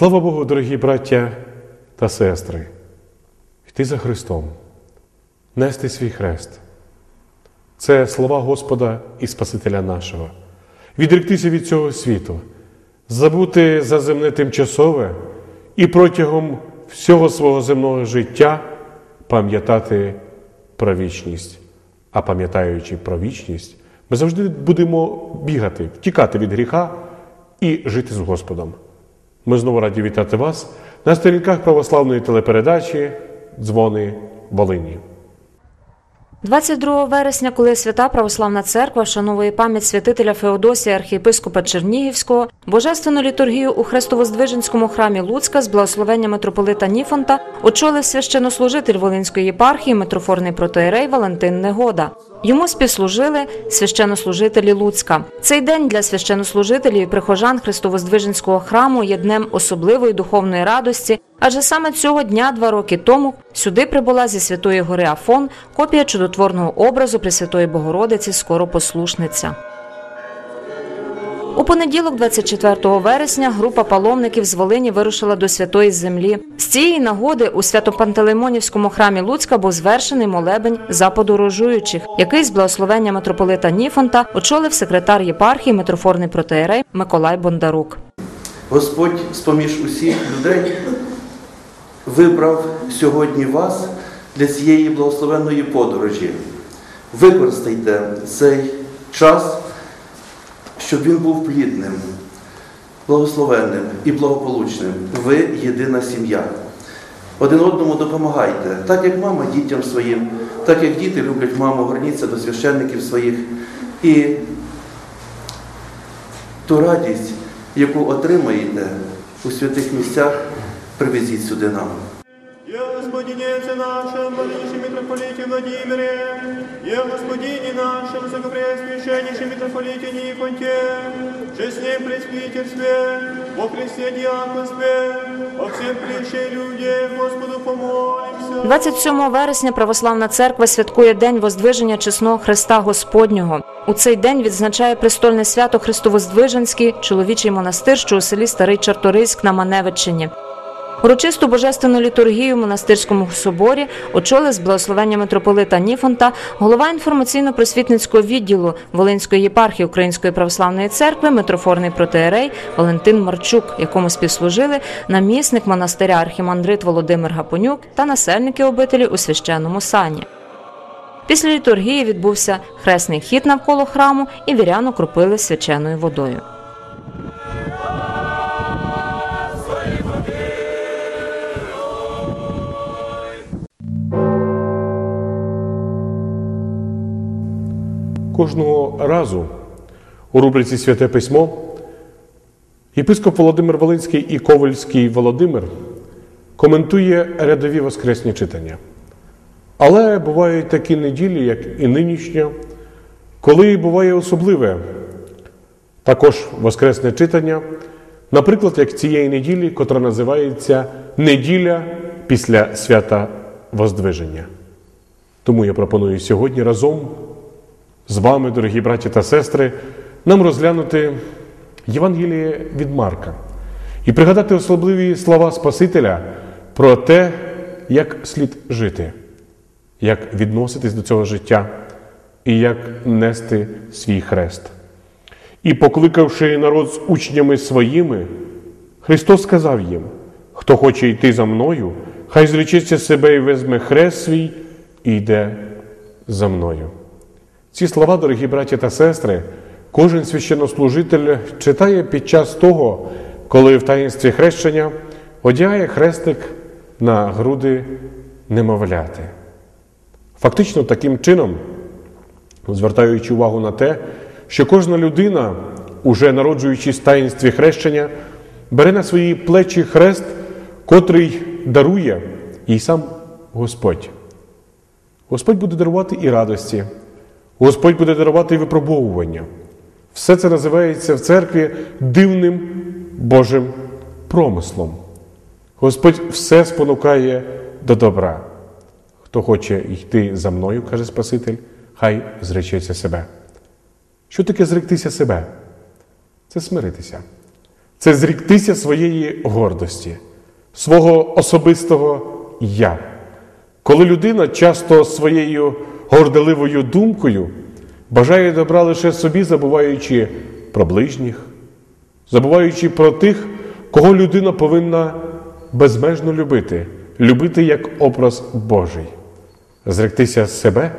Слава Богу, дорогі браття та сестри, йти за Христом, нести свій хрест. Це слова Господа і Спасителя нашого. Відректися від цього світу, забути за земне тимчасове і протягом всього свого земного життя пам'ятати про вічність. А пам'ятаючи про вічність, ми завжди будемо бігати, втікати від гріха і жити з Господом. Ми знову раді вітати вас на сторінках православної телепередачі Дзвони Волині. 22 вересня, коли свята православна церква вшановує пам'ять святителя Феодосія, архієпископа Чернігівського, божественну літургію у Хрестовоздвиженському храмі Луцька з благословення митрополита Ніфонта очолив священнослужитель Волинської єпархії митрофорний протоєрей Валентин Негода. Йому співслужили священнослужителі Луцька. Цей день для священнослужителів і прихожан Христовоздвиженського храму є днем особливої духовної радості, адже саме цього дня, два роки тому, сюди прибула зі Святої Гори Афон копія чудотворного образу Пресвятої Богородиці Скоропослушниця. У понеділок, 24 вересня, група паломників з Волині вирушила до святої землі. З цієї нагоди у Свято-Пантелеймонівському храмі Луцька був звершений молебень за подорожуючих, який з благословення митрополита Ніфонта очолив секретар єпархії митрофорний протеєрей Миколай Бондарук. Господь з-поміж усіх людей вибрав сьогодні вас для цієї благословенної подорожі. Використайте цей час, щоб він був плідним, благословенним і благополучним. Ви єдина сім'я. Один одному допомагайте, так як мама дітям своїм, так як діти люблять маму, горніться до священників своїх. І ту радість, яку отримаєте у святих місцях, привезіть сюди нам. Я Господинеце нашем, владычем митрополите Владимире, Я Господине нашем, высокопреосвященнейшем митрополите Никонте, честнем пресвитерстве, во Христе диаконстве, о всем пришей люди, Господу помолимся. 27 вересня православна церква святкує День Воздвиження чесного Христа Господнього. У цей день відзначає престольне свято Христовоздвиженський чоловічий монастир, що у селі Старий Чарториськ на Маневиччині. Урочисту божественну літургію в монастирському соборі очолив з благословення митрополита Ніфонта голова інформаційно-просвітницького відділу Волинської єпархії Української православної церкви митрофорний протеєрей Валентин Марчук, якому співслужили намісник монастиря архімандрит Володимир Гапонюк та насельники обителі у священному сані. Після літургії відбувся хресний хід навколо храму і вірян окропили свяченою водою. Кожного разу у рубриці Святе Письмо єпископ Володимир Волинський і Ковальський Володимир коментує рядові воскресні читання. Але бувають такі неділі, як і нинішня, коли буває особливе також воскресне читання, наприклад, як цієї неділі, котра називається Неділя після свята Воздвиження. Тому я пропоную сьогодні разом з вами, дорогі браті та сестри, нам розглянути Євангеліє від Марка і пригадати особливі слова Спасителя про те, як слід жити, як відноситись до цього життя і як нести свій хрест. І, покликавши народ з учнями своїми, Христос сказав їм: хто хоче йти за мною, хай зречеться себе і візьме хрест свій і йде за мною. Ці слова, дорогі браті та сестри, кожен священнослужитель читає під час того, коли в таїнстві хрещення одягає хрестик на груди немовляти. Фактично, таким чином, звертаючи увагу на те, що кожна людина, уже народжуючись в таїнстві хрещення, бере на свої плечі хрест, котрий дарує їй сам Господь. Господь буде дарувати і радості. Господь буде дарувати випробовування. Все це називається в церкві дивним Божим промислом. Господь все спонукає до добра. Хто хоче йти за мною, каже Спаситель, хай зречеться себе. Що таке зректися себе? Це смиритися. це зріктися своєї гордості, свого особистого я. Коли людина часто своєю горделивою думкою бажає добра лише собі, забуваючи про ближніх, забуваючи про тих, кого людина повинна безмежно любити, любити як образ Божий. Зректися себе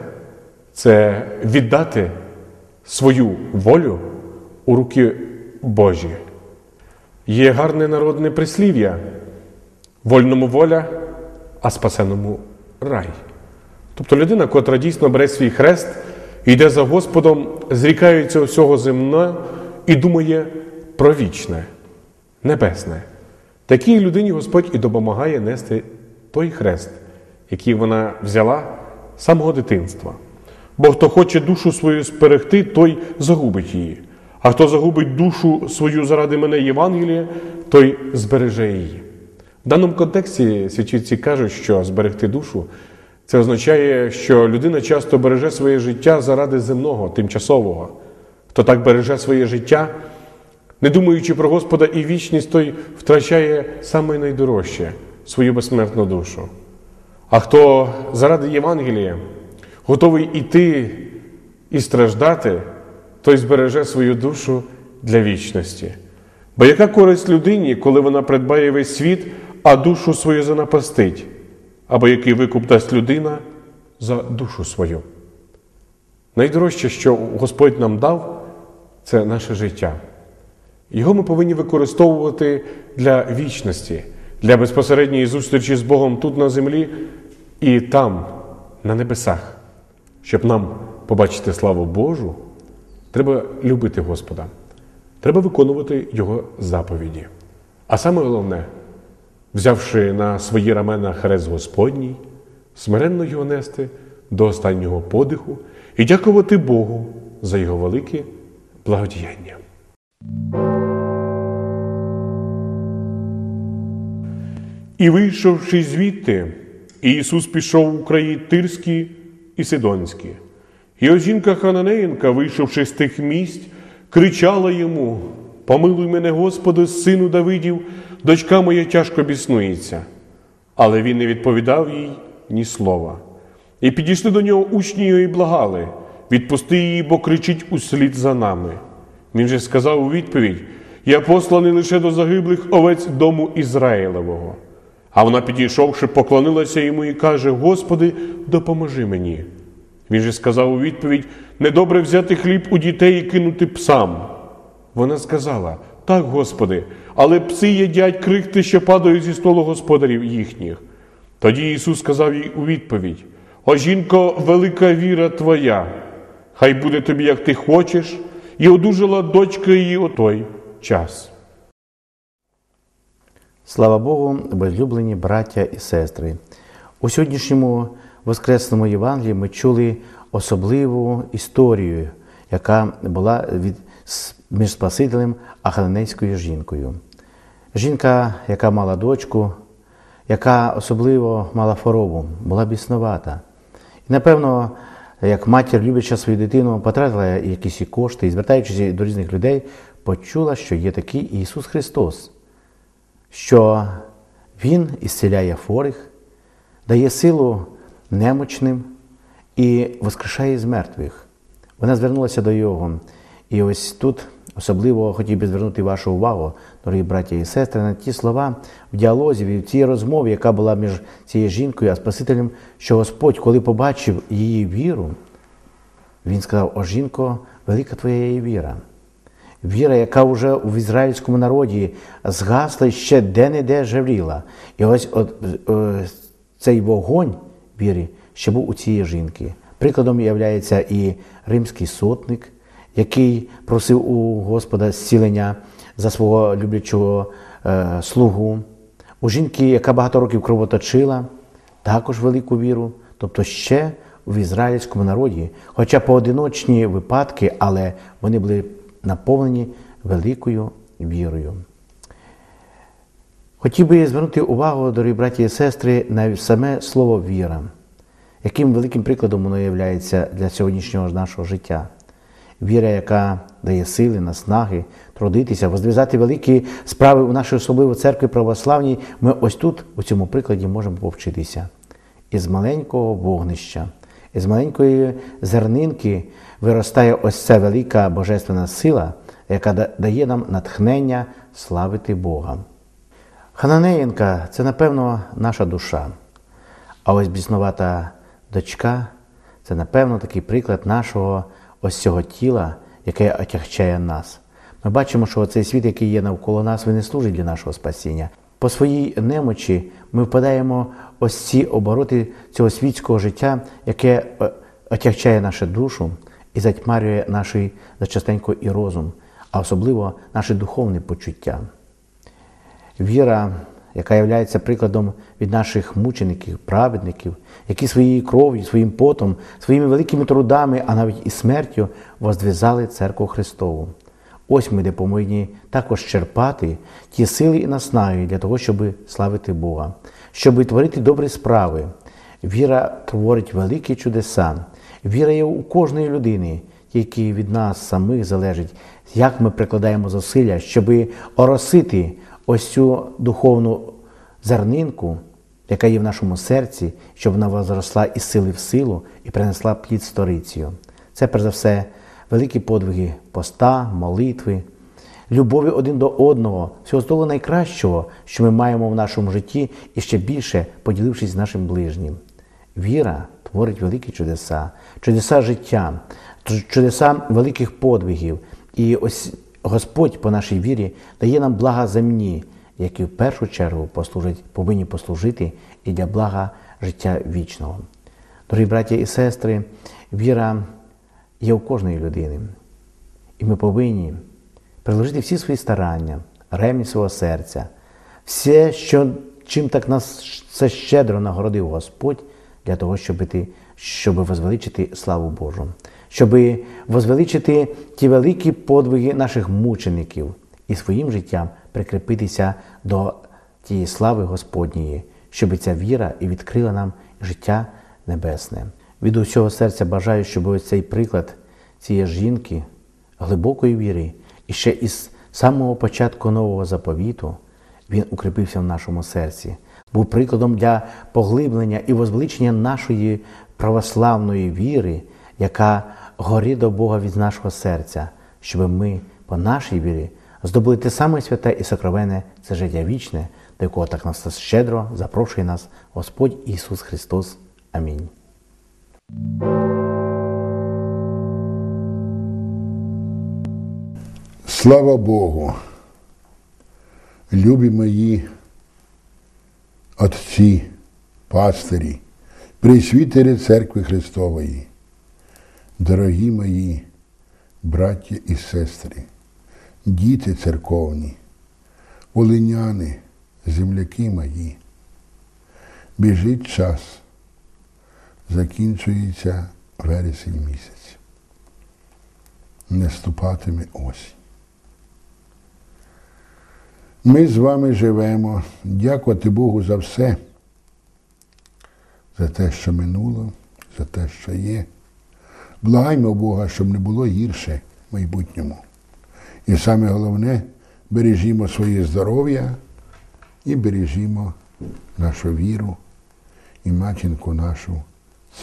це віддати свою волю у руки Божі. Є гарне народне прислів'я вольному воля, а спасеному рай. Тобто людина, котра дійсно бере свій хрест, йде за Господом, зрікається усього земного і думає про вічне, небесне. Такій людині Господь і допомагає нести той хрест, який вона взяла з самого дитинства. Бо хто хоче душу свою зберегти, той загубить її. А хто загубить душу свою заради мене Євангелія, той збереже її. В даному контексті свячівці кажуть, що зберегти душу це означає, що людина часто береже своє життя заради земного, тимчасового. Хто так береже своє життя, не думаючи про Господа і вічність, той втрачає саме найдорожче свою безсмертну душу. А хто заради Євангелія готовий іти і страждати, той збереже свою душу для вічності. Бо яка користь людині, коли вона придбає весь світ, а душу свою занапастить? Або який викуп дасть людина за душу свою? Найдорожче, що Господь нам дав, це наше життя. Його ми повинні використовувати для вічності, для безпосередньої зустрічі з Богом тут на землі і там, на небесах. Щоб нам побачити славу Божу, треба любити Господа, треба виконувати Його заповіді. А саме головне, взявши на свої рамена хрест Господній, смиренно його нести до останнього подиху і дякувати Богу за його велике благодіяння. І вийшовши звідти, Ісус пішов у краї Тирські і Сидонські. І ось жінка Хананеїнка, вийшовши з тих місць, кричала йому: Помилуй мене, Господи, сину Давидів, дочка моя тяжко біснується. Але він не відповідав їй ні слова. І підійшли до нього учні його і благали: відпусти її, бо кричить услід за нами. Він же сказав у відповідь: Я посланий лише до загиблих овець дому Ізраїлевого. А вона, підійшовши, поклонилася йому і каже: Господи, допоможи мені. Він же сказав у відповідь: недобре взяти хліб у дітей і кинути псам. Вона сказала: Так, Господи, але пси їдять крихти, що падають зі столу господарів їхніх. Тоді Ісус сказав їй у відповідь: О жінко, велика віра твоя, хай буде тобі, як ти хочеш, і одужала дочка її у той час. Слава Богу, возлюблені браття і сестри. У сьогоднішньому Воскресному Євангелії ми чули особливу історію, яка була від, між Спасителем а жінкою. Жінка, яка мала дочку, яка особливо мала хворобу, була біснувата. І, напевно, як матір, любляча свою дитину, потратила якісь кошти і, звертаючись до різних людей, почула, що є такий Ісус Христос що Він ісціляє хворих, дає силу немочним і воскрешає з мертвих. Вона звернулася до Його. І ось тут особливо хотів би звернути вашу увагу, дорогі браті і сестри, на ті слова в діалозі, в цій розмові, яка була між цією жінкою а Спасителем, що Господь, коли побачив її віру, він сказав: О, жінко, велика твоя є віра. Віра, яка вже в ізраїльському народі згасла і ще де-не-де жевріла. І ось от, е, цей вогонь віри ще був у цієї жінки. Прикладом є і римський сотник, який просив у Господа зцілення за свого люблячого е, слугу. У жінки, яка багато років кровоточила, також велику віру, тобто ще в ізраїльському народі, хоча поодиночні випадки, але вони були наповнені великою вірою. Хотів би звернути увагу, дорогі браті і сестри, на саме слово віра, яким великим прикладом воно є для сьогоднішнього нашого життя. Віра, яка дає сили, наснаги, трудитися, воздвізати великі справи у нашій особливо церкві православній, ми ось тут, у цьому прикладі, можемо повчитися. Із маленького вогнища, із маленької зернинки виростає ось ця велика божественна сила, яка дає нам натхнення славити Бога. Хананеєнка це, напевно, наша душа. А ось біснувата дочка це, напевно, такий приклад нашого ось цього тіла, яке отягчає нас. Ми бачимо, що цей світ, який є навколо нас, він не служить для нашого спасіння. По своїй немочі ми впадаємо ось ці обороти цього світського життя, яке е, отягчає нашу душу і затьмарює наш зачастенько і розум, а особливо наші духовні почуття. Віра, яка є прикладом від наших мучеників, праведників, які своєю кров'ю, своїм потом, своїми великими трудами, а навіть і смертю воздвізали церкву Христову. Ось ми де повинні також черпати ті сили і наснаги для того, щоб славити Бога, щоб творити добрі справи. Віра творить великі чудеса. Віра є у кожної людини, тільки від нас самих залежить, як ми прикладаємо зусилля, щоб оросити ось цю духовну зернинку, яка є в нашому серці, щоб вона возросла із сили в силу і принесла плід сторицію. Це, перш за все, великі подвиги поста, молитви, любові один до одного, всього того найкращого, що ми маємо в нашому житті, і ще більше поділившись з нашим ближнім. Віра творить великі чудеса, чудеса життя, чудеса великих подвигів. І ось Господь по нашій вірі дає нам блага земні, які в першу чергу послужить, повинні послужити і для блага життя вічного. Дорогі браті і сестри, віра є у кожної людини. І ми повинні приложити всі свої старання, ревність свого серця, все, що, чим так нас це щедро нагородив Господь, для того, щоб щоб возвеличити славу Божу, щоб возвеличити ті великі подвиги наших мучеників і своїм життям прикріпитися до тієї слави Господньої, щоб ця віра і відкрила нам життя небесне. Від усього серця бажаю, щоб ось цей приклад цієї жінки, глибокої віри, і ще із самого початку нового заповіту він укріпився в нашому серці, був прикладом для поглиблення і возвеличення нашої православної віри, яка горить до Бога від нашого серця, щоб ми по нашій вірі здобули те саме святе і сокровенне це життя вічне, до якого так нас щедро запрошує нас Господь Ісус Христос. Амінь. Слава Богу, любі мої отці, пастирі, присвітери Церкви Христової, дорогі мої браття і сестри, діти церковні, волиняни, земляки мої, біжить час, закінчується вересень місяць, не ступатиме осінь. Ми з вами живемо, дякувати Богу за все, за те, що минуло, за те, що є. Благаймо Бога, щоб не було гірше в майбутньому. І саме головне, бережімо своє здоров'я і бережімо нашу віру і матінку нашу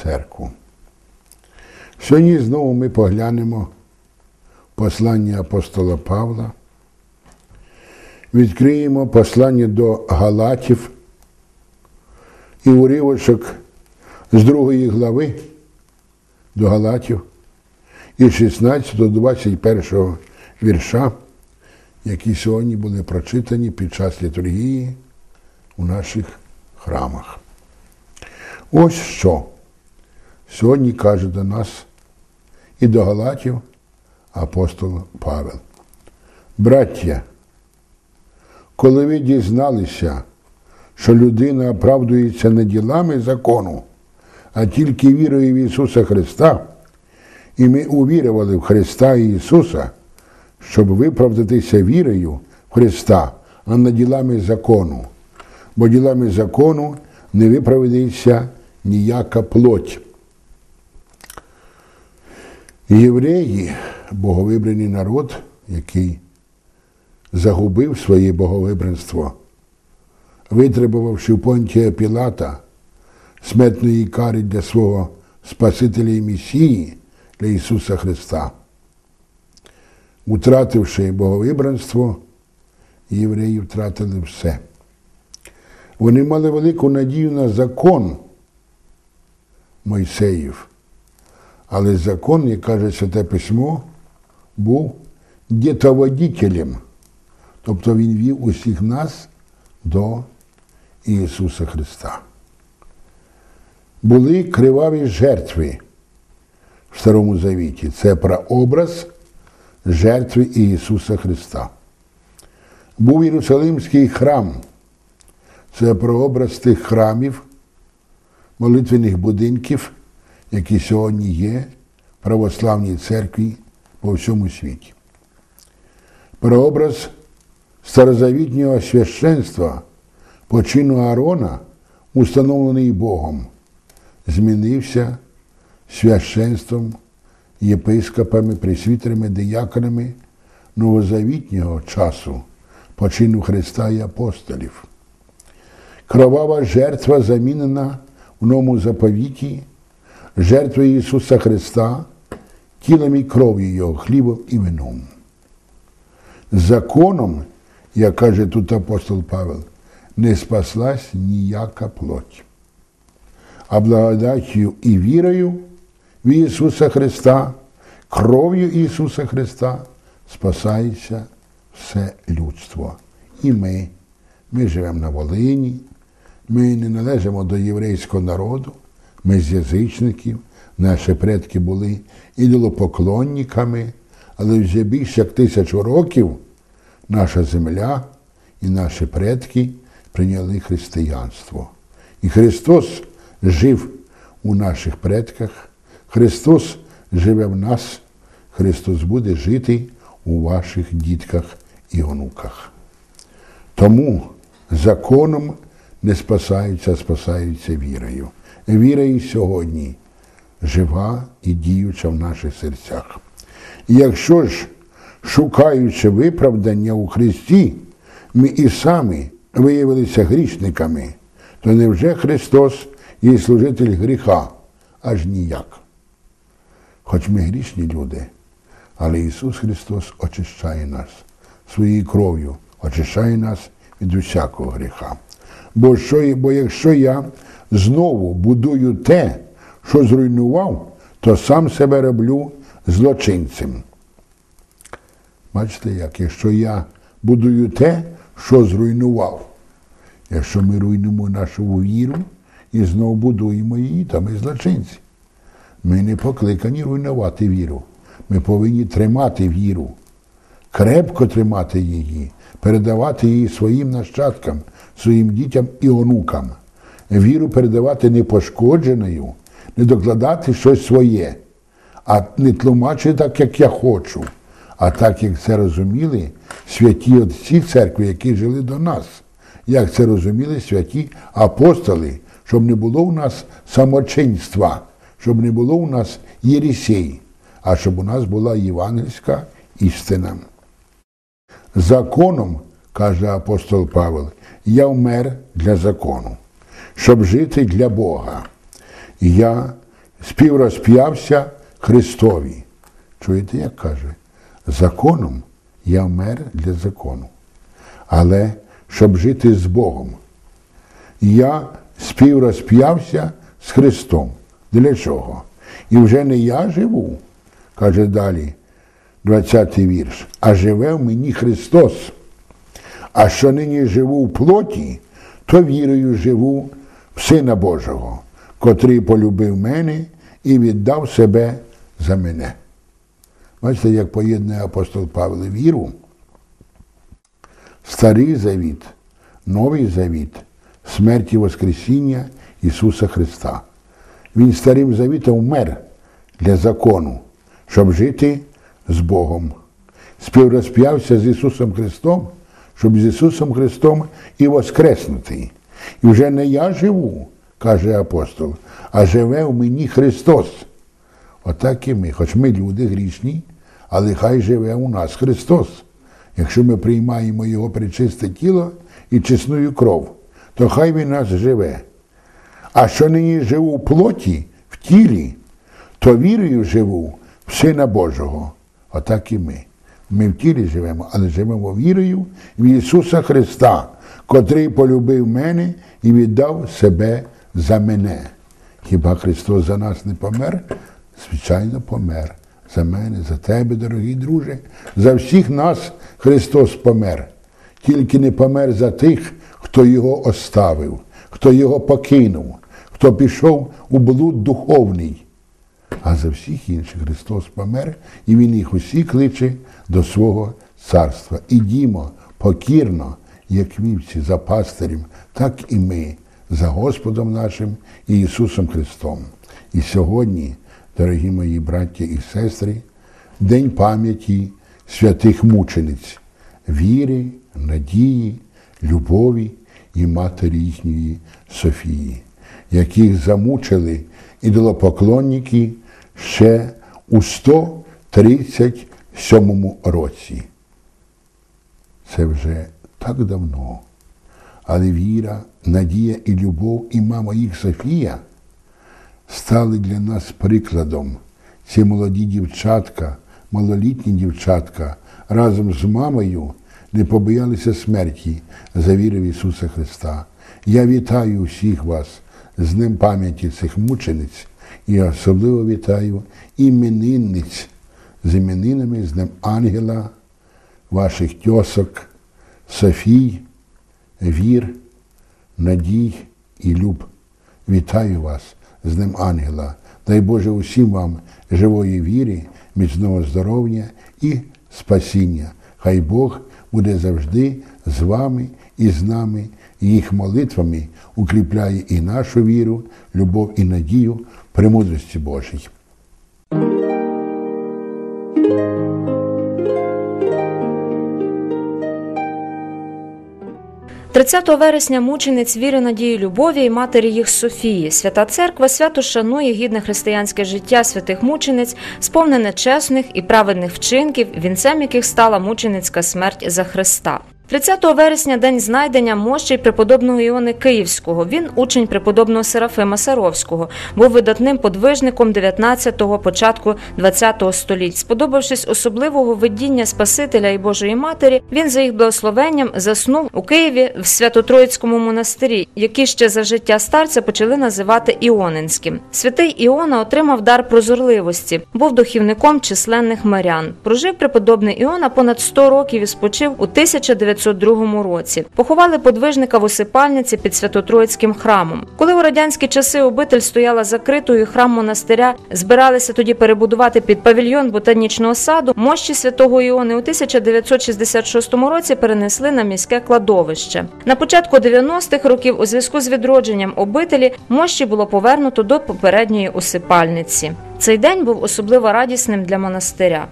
церкву. Сьогодні знову ми поглянемо послання апостола Павла відкриємо послання до Галатів і уривочок з другої глави до Галатів і 16 до 21 вірша, які сьогодні були прочитані під час літургії у наших храмах. Ось що сьогодні каже до нас і до Галатів апостол Павел. Браття, коли ви дізналися, що людина оправдується не ділами закону, а тільки вірою в Ісуса Христа, і ми увірували в Христа і Ісуса, щоб виправдатися вірою в Христа, а не ділами закону, бо ділами закону не виправдається ніяка плоть. Євреї боговибраний народ, який загубив своє боговибранство, витребувавши Понтія Пілата смертної кари для свого Спасителя і Месії, для Ісуса Христа. Утративши боговибранство, євреї втратили все. Вони мали велику надію на закон Мойсеїв. Але закон, як каже Святе Письмо, був дітоводітелем. Тобто він вів усіх нас до Ісуса Христа. Були криваві жертви в Старому Завіті. Це прообраз жертви Ісуса Христа. Був Єрусалимський храм. Це прообраз тих храмів, молитвених будинків, які сьогодні є в православній церкві по всьому світі. Прообраз старозавітнього священства по чину Аарона, установлений Богом, змінився священством, єпископами, пресвітерами, дияконами новозавітнього часу по чину Христа і апостолів. Кровава жертва замінена в новому заповіті жертвою Ісуса Христа, тілом і кров'ю Його, хлібом і вином. Законом, як каже тут апостол Павел, не спаслась ніяка плоть. А благодаттю і вірою в Ісуса Христа, кров'ю Ісуса Христа спасається все людство. І ми, ми живемо на Волині, ми не належимо до єврейського народу, ми з язичників, наші предки були ідолопоклонниками, але вже більше як тисячу років наша земля і наші предки прийняли християнство. І Христос жив у наших предках, Христос живе в нас, Христос буде жити у ваших дітках і онуках. Тому законом не спасаються, а спасаються вірою. Віра сьогодні жива і діюча в наших серцях. І якщо ж, шукаючи виправдання у Христі, ми і самі виявилися грішниками, то невже Христос є служитель гріха? Аж ніяк. Хоч ми грішні люди, але Ісус Христос очищає нас своєю кров'ю, очищає нас від усякого гріха. Бо, що, бо якщо я знову будую те, що зруйнував, то сам себе роблю злочинцем. Бачите, як якщо я будую те, що зруйнував, якщо ми руйнуємо нашу віру і знову будуємо її, то ми злочинці. Ми не покликані руйнувати віру. Ми повинні тримати віру, крепко тримати її, передавати її своїм нащадкам, своїм дітям і онукам. Віру передавати непошкодженою, не докладати щось своє, а не тлумачити так, як я хочу, а так, як це розуміли святі отці церкви, які жили до нас, як це розуміли святі апостоли, щоб не було у нас самочинства, щоб не було у нас єрісей, а щоб у нас була євангельська істина. Законом, каже апостол Павел, я вмер для закону, щоб жити для Бога. Я співрозп'явся Христові. Чуєте, як каже? Законом я вмер для закону. Але щоб жити з Богом, я співрозп'явся з Христом. Для чого? І вже не я живу, каже далі, 20-й вірш, а живе в мені Христос. А що нині живу в плоті, то вірою живу в Сина Божого, котрий полюбив мене і віддав себе за мене. Бачите, як поєднує апостол Павло віру, Старий Завіт, Новий Завіт, смерть і Воскресіння Ісуса Христа. Він старим завітом вмер для закону, щоб жити з Богом. Співрозп'явся з Ісусом Христом, щоб з Ісусом Христом і воскреснути. І вже не я живу, каже апостол, а живе в мені Христос. Отак і ми, хоч ми люди грішні, але хай живе у нас Христос. Якщо ми приймаємо Його причисте тіло і чесную кров, то хай він нас живе. А що нині живу в плоті, в тілі, то вірою живу в Сина Божого. Отак і ми. Ми в тілі живемо, але живемо вірою в Ісуса Христа, котрий полюбив мене і віддав себе за мене. Хіба Христос за нас не помер? Звичайно, помер. За мене, за тебе, дорогий друже, за всіх нас Христос помер. Тільки не помер за тих, хто його оставив, хто його покинув, хто пішов у блуд духовний. А за всіх інших Христос помер, і Він їх усі кличе до свого царства. Ідімо покірно, як вівці за пастирем, так і ми за Господом нашим і Ісусом Христом. І сьогодні, дорогі мої браття і сестри, День пам'яті святих мучениць, віри, надії, любові і матері їхньої Софії, яких замучили ідолопоклонники ще у 137 році. Це вже так давно. Але віра, надія і любов і мама їх Софія стали для нас прикладом. Ці молоді дівчатка, малолітні дівчатка разом з мамою не побоялися смерті за віру в Ісуса Христа. Я вітаю усіх вас з Днем пам'яті цих мучениць і особливо вітаю іменинниць з іменинами, з Днем Ангела, ваших тьосок, Софій, вір, надій і люб. Вітаю вас з Днем Ангела. Дай Боже усім вам живої віри, міцного здоров'я і спасіння. Хай Бог буде завжди з вами і з нами, їх молитвами укріпляє і нашу віру, любов і надію премудрості Божій. 30 вересня мучениць віри надії любові і матері їх Софії. Свята церква свято шанує гідне християнське життя святих мучениць, сповнене чесних і праведних вчинків, вінцем яких стала мученицька смерть за Христа. 30 вересня день знайдення мощей преподобного Іони Київського. Він учень преподобного Серафима Саровського, був видатним подвижником 19-го, початку 20-го століть. Сподобавшись особливого видіння Спасителя і Божої Матері, він за їх благословенням заснув у Києві в Свято-Троїцькому монастирі, який ще за життя старця почали називати Іонинським. Святий Іона отримав дар прозорливості, був духівником численних мирян. Прожив преподобний Іона понад 100 років і спочив у 1900 1902 році. Поховали подвижника в усипальниці під Свято-Троїцьким храмом. Коли у радянські часи обитель стояла закритою, храм монастиря збиралися тоді перебудувати під павільйон ботанічного саду, мощі святого Іони у 1966 році перенесли на міське кладовище. На початку 90-х років, у зв'язку з відродженням обителі, мощі було повернуто до попередньої усипальниці. Цей день був особливо радісним для монастиря.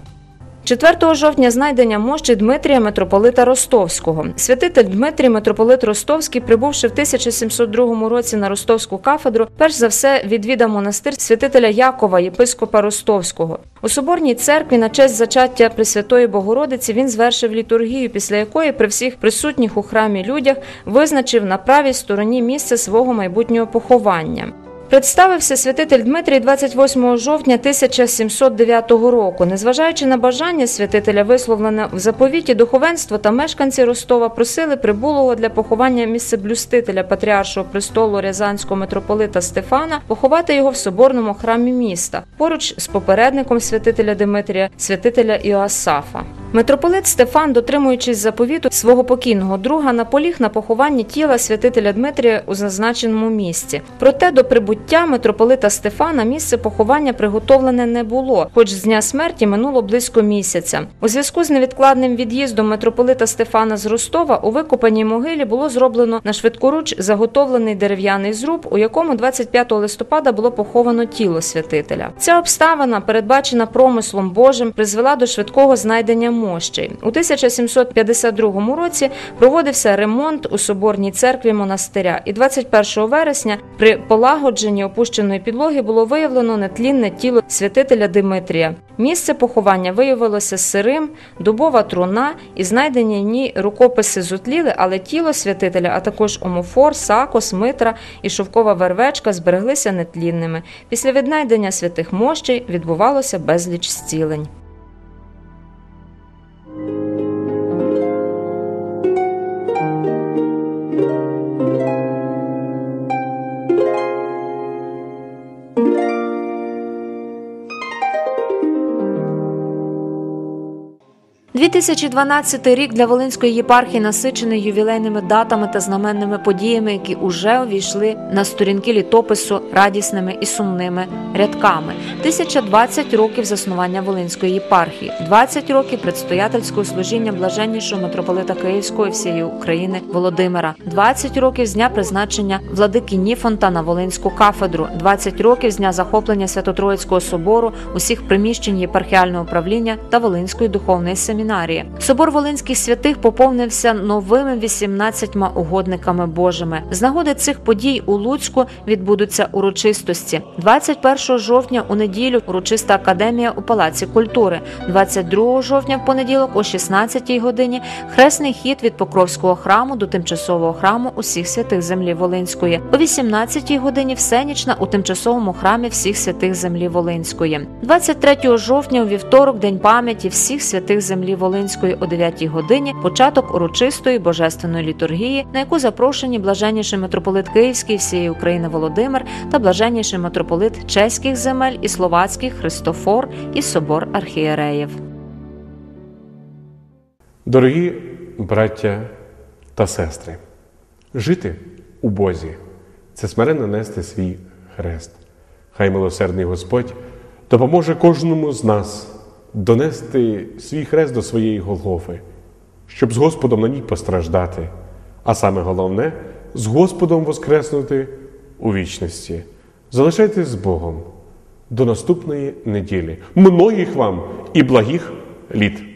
4 жовтня знайдення мощі Дмитрія митрополита Ростовського. Святитель Дмитрій митрополит Ростовський, прибувши в 1702 році на Ростовську кафедру, перш за все відвідав монастир святителя Якова, єпископа Ростовського. У соборній церкві на честь зачаття Пресвятої Богородиці він звершив літургію, після якої при всіх присутніх у храмі людях визначив на правій стороні місце свого майбутнього поховання. Представився святитель Дмитрій 28 жовтня 1709 року. Незважаючи на бажання святителя, висловлене в заповіті, духовенство та мешканці Ростова просили прибулого для поховання місцеблюстителя патріаршого престолу Рязанського митрополита Стефана поховати його в соборному храмі міста поруч з попередником святителя Дмитрія, святителя Іоасафа. Митрополит Стефан, дотримуючись заповіту свого покійного друга, наполіг на похованні тіла святителя Дмитрія у зазначеному місці. Проте до прибуття митрополита Стефана місце поховання приготовлене не було, хоч з дня смерті минуло близько місяця. У зв'язку з невідкладним від'їздом митрополита Стефана з Ростова у викопаній могилі було зроблено на швидкоруч заготовлений дерев'яний зруб, у якому 25 листопада було поховано тіло святителя. Ця обставина, передбачена промислом Божим, призвела до швидкого знайдення мощей. У 1752 році проводився ремонт у соборній церкві монастиря, і 21 вересня при полагодженні опущеної підлоги було виявлено нетлінне тіло святителя Димитрія. Місце поховання виявилося сирим, дубова труна і знайдені в ній рукописи зутліли, але тіло святителя, а також омофор, сакос, митра і шовкова вервечка збереглися нетлінними. Після віднайдення святих мощей відбувалося безліч зцілень. – 2012 рік для Волинської єпархії насичений ювілейними датами та знаменними подіями, які уже увійшли на сторінки літопису радісними і сумними рядками. 1020 років заснування Волинської єпархії, 20 років предстоятельського служіння блаженнішого митрополита Київського і всієї України Володимира, 20 років з дня призначення владики Ніфонта на Волинську кафедру, 20 років з дня захоплення Свято-Троїцького собору, усіх приміщень єпархіального управління та Волинської духовної семінарії. Собор Волинських святих поповнився новими 18 угодниками Божими. З нагоди цих подій у Луцьку відбудуться урочистості. 21 жовтня у неділю урочиста академія у Палаці культури. 22 жовтня в понеділок о 16 годині хресний хід від Покровського храму до тимчасового храму усіх святих землі Волинської. О 18 годині всенічна у тимчасовому храмі всіх святих землі Волинської. 23 жовтня у вівторок день пам'яті всіх святих землі Волинської о 9 годині початок урочистої божественної літургії, на яку запрошені блаженніший митрополит Київський всієї України Володимир та блаженніший митрополит чеських земель і словацьких Христофор і собор архієреїв. Дорогі браття та сестри, жити у Бозі це смиренно нести свій хрест. Хай милосердний Господь допоможе кожному з нас донести свій хрест до своєї Голгофи, щоб з Господом на ній постраждати, а саме головне з Господом воскреснути у вічності. Залишайтесь з Богом до наступної неділі. Многих вам і благих літ!